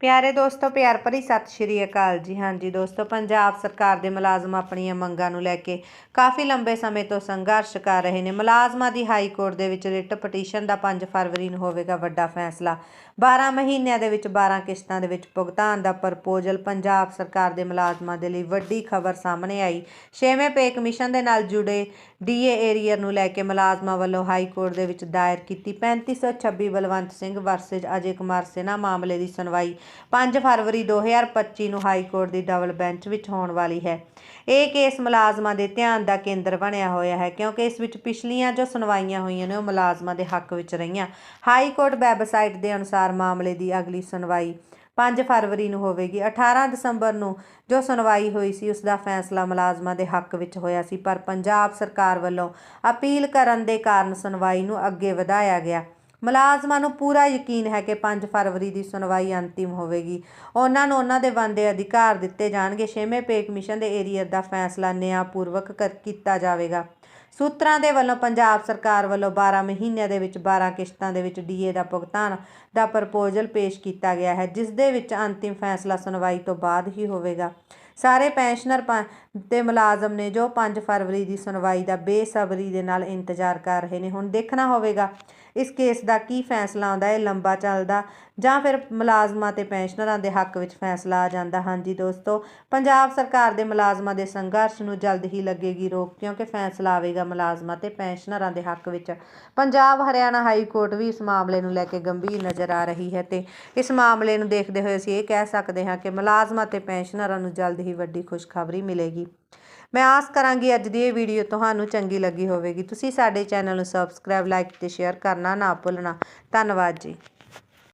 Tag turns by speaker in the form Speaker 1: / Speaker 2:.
Speaker 1: ਪਿਆਰੇ ਦੋਸਤੋ, ਪਿਆਰ ਭਰੀ ਸਤਿ ਸ਼੍ਰੀ ਅਕਾਲ ਜੀ। ਹਾਂਜੀ ਦੋਸਤੋ, ਪੰਜਾਬ ਸਰਕਾਰ ਦੇ ਮੁਲਾਜ਼ਮ ਆਪਣੀਆਂ ਮੰਗਾਂ ਨੂੰ ਲੈ ਕੇ ਕਾਫੀ ਲੰਬੇ ਸਮੇਂ ਤੋਂ ਸੰਘਰਸ਼ ਕਰ ਰਹੇ ਨੇ। ਮੁਲਾਜ਼ਮਾਂ ਦੀ ਹਾਈ ਕੋਰਟ ਦੇ ਵਿੱਚ ਰਿਟ ਪਟੀਸ਼ਨ ਦਾ 5 ਫਰਵਰੀ ਨੂੰ ਹੋਵੇਗਾ ਵੱਡਾ ਫੈਸਲਾ। 12 ਮਹੀਨਿਆਂ ਦੇ ਵਿੱਚ 12 ਕਿਸ਼ਤਾਂ ਦੇ ਵਿੱਚ ਭੁਗਤਾਨ ਦਾ ਪ੍ਰਪੋਜ਼ਲ ਪੰਜਾਬ ਸਰਕਾਰ ਦੇ ਮੁਲਾਜ਼ਮਾਂ ਦੇ ਲਈ ਵੱਡੀ ਖਬਰ ਸਾਹਮਣੇ ਆਈ। ਛੇਵੇਂ ਪੇ ਕਮਿਸ਼ਨ ਦੇ ਨਾਲ ਜੁੜੇ ਡੀਏ ਏਰੀਅਰ ਨੂੰ ਲੈ ਕੇ ਮੁਲਾਜ਼ਮਾਂ ਵੱਲੋਂ ਹਾਈ ਕੋਰਟ ਦੇ ਵਿੱਚ ਦਾਇਰ ਕੀਤੀ 3526 ਬਲਵੰਤ ਸਿੰਘ ਵਰਸੇਜ ਅਜੇ ਕੁਮਾਰ ਸਿਨਹਾ ਮਾਮਲੇ ਦੀ ਸੁਣਵਾਈ 5 ਫਰਵਰੀ 2025 ਨੂੰ ਹਾਈ ਕੋਰਟ ਦੀ ਡਬਲ ਬੈਂਚ ਵਿੱਚ ਹੋਣ ਵਾਲੀ ਹੈ। ਇਹ ਕੇਸ ਮੁਲਾਜ਼ਮਾਂ ਦੇ ਧਿਆਨ ਦਾ ਕੇਂਦਰ ਬਣਿਆ ਹੋਇਆ ਹੈ ਕਿਉਂਕਿ ਇਸ ਵਿੱਚ ਪਿਛਲੀਆਂ ਜੋ ਸੁਣਵਾਈਆਂ ਹੋਈਆਂ ਨੇ ਉਹ ਮੁਲਾਜ਼ਮਾਂ ਦੇ ਹੱਕ ਵਿੱਚ ਰਹੀਆਂ। ਹਾਈ ਕੋਰਟ ਵੈਬਸਾਈਟ ਦੇ ਅਨੁਸਾਰ ਮਾਮਲੇ ਦੀ ਅਗਲੀ ਸੁਣਵਾਈ 5 ਫਰਵਰੀ ਨੂੰ ਹੋਵੇਗੀ। 18 ਦਸੰਬਰ ਨੂੰ ਜੋ ਸੁਣਵਾਈ ਹੋਈ ਸੀ ਉਸ ਦਾ ਫੈਸਲਾ ਮੁਲਾਜ਼ਮਾਂ ਦੇ ਹੱਕ ਵਿੱਚ ਹੋਇਆ ਸੀ, ਪਰ ਪੰਜਾਬ ਸਰਕਾਰ ਵੱਲੋਂ ਅਪੀਲ ਕਰਨ ਦੇ ਕਾਰਨ ਸੁਣਵਾਈ ਨੂੰ ਅੱਗੇ ਵਧਾਇਆ ਗਿਆ। ਮੁਲਾਜ਼ਮਾਂ ਨੂੰ ਪੂਰਾ ਯਕੀਨ ਹੈ ਕਿ 5 ਫਰਵਰੀ ਦੀ ਸੁਣਵਾਈ ਅੰਤਿਮ ਹੋਵੇਗੀ। ਉਹਨਾਂ ਨੂੰ ਉਹਨਾਂ ਦੇ ਬਣਦੇ ਅਧਿਕਾਰ ਦਿੱਤੇ ਜਾਣਗੇ। ਛੇਵੇਂ ਪੇ ਕਮਿਸ਼ਨ ਦੇ ਏਰੀਅਰ ਦਾ ਫੈਸਲਾ ਨਿਆਂਪੂਰਵਕ ਕਰ, ਕੀਤਾ ਜਾਵੇਗਾ। ਸੂਤਰਾਂ ਦੇ ਵੱਲੋਂ ਪੰਜਾਬ ਸਰਕਾਰ ਵੱਲੋਂ 12 ਮਹੀਨਿਆਂ ਦੇ ਵਿੱਚ 12 ਕਿਸ਼ਤਾਂ ਦੇ ਵਿੱਚ ਡੀਏ ਦਾ ਭੁਗਤਾਨ ਦਾ ਪ੍ਰਪੋਜ਼ਲ ਪੇਸ਼ ਕੀਤਾ ਗਿਆ ਹੈ, ਜਿਸ ਦੇ ਵਿੱਚ ਅੰਤਿਮ ਫੈਸਲਾ ਸੁਣਵਾਈ ਤੋਂ ਬਾਅਦ ਹੀ ਹੋਵੇਗਾ। ਸਾਰੇ ਪੈਨਸ਼ਨਰ ਤੇ ਮੁਲਾਜ਼ਮ ਨੇ ਜੋ 5 ਫਰਵਰੀ ਦੀ ਸੁਣਵਾਈ ਦਾ ਬੇਸਬਰੀ ਦੇ ਨਾਲ ਇੰਤਜ਼ਾਰ ਕਰ ਰਹੇ ਨੇ, ਹੁਣ ਦੇਖਣਾ ਹੋਵੇਗਾ ਇਸ ਕੇਸ ਦਾ ਕੀ ਫੈਸਲਾ ਆਉਂਦਾ ਹੈ ਲੰਬਾ ਚੱਲਦਾ ਜਾਂ ਫਿਰ ਮੁਲਾਜ਼ਮਾਂ ਤੇ ਪੈਨਸ਼ਨਰਾਂ ਦੇ ਹੱਕ ਵਿੱਚ ਫੈਸਲਾ ਆ ਜਾਂਦਾ। ਹਾਂਜੀ ਦੋਸਤੋ, ਪੰਜਾਬ ਸਰਕਾਰ ਦੇ ਮੁਲਾਜ਼ਮਾਂ ਦੇ ਸੰਘਰਸ਼ ਨੂੰ ਜਲਦ ਹੀ ਲੱਗੇਗੀ ਰੋਕ, ਕਿਉਂਕਿ ਫੈਸਲਾ ਆਵੇਗਾ ਮੁਲਾਜ਼ਮਾਂ ਤੇ ਪੈਨਸ਼ਨਰਾਂ ਦੇ ਹੱਕ ਵਿੱਚ। ਪੰਜਾਬ ਹਰਿਆਣਾ ਹਾਈ ਕੋਰਟ ਵੀ ਇਸ ਮਾਮਲੇ ਨੂੰ ਲੈ ਕੇ ਗੰਭੀਰ ਨਜ਼ਰ ਆ ਰਹੀ ਹੈ ਤੇ ਇਸ ਮਾਮਲੇ ਨੂੰ ਦੇਖਦੇ ਹੋਏ ਅਸੀਂ ਇਹ ਕਹਿ ਸਕਦੇ ਹਾਂ ਕਿ ਮੁਲਾਜ਼ਮਾਂ ਤੇ ਪੈਨਸ਼ਨਰਾਂ ਨੂੰ ਜਲਦ ਹੀ ਵੱਡੀ ਖੁਸ਼ਖਬਰੀ ਮਿਲੇਗੀ। ਮੈਂ ਆਸ ਕਰਾਂਗੀ ਅੱਜ ਦੀ ਇਹ ਵੀਡੀਓ ਤੁਹਾਨੂੰ ਚੰਗੀ ਲੱਗੀ ਹੋਵੇਗੀ। ਤੁਸੀਂ ਸਾਡੇ ਚੈਨਲ ਨੂੰ ਸਬਸਕ੍ਰਾਈਬ, ਲਾਈਕ ਤੇ ਸ਼ੇਅਰ ਕਰਨਾ ਨਾ ਭੁੱਲਣਾ। ਧੰਨਵਾਦ ਜੀ।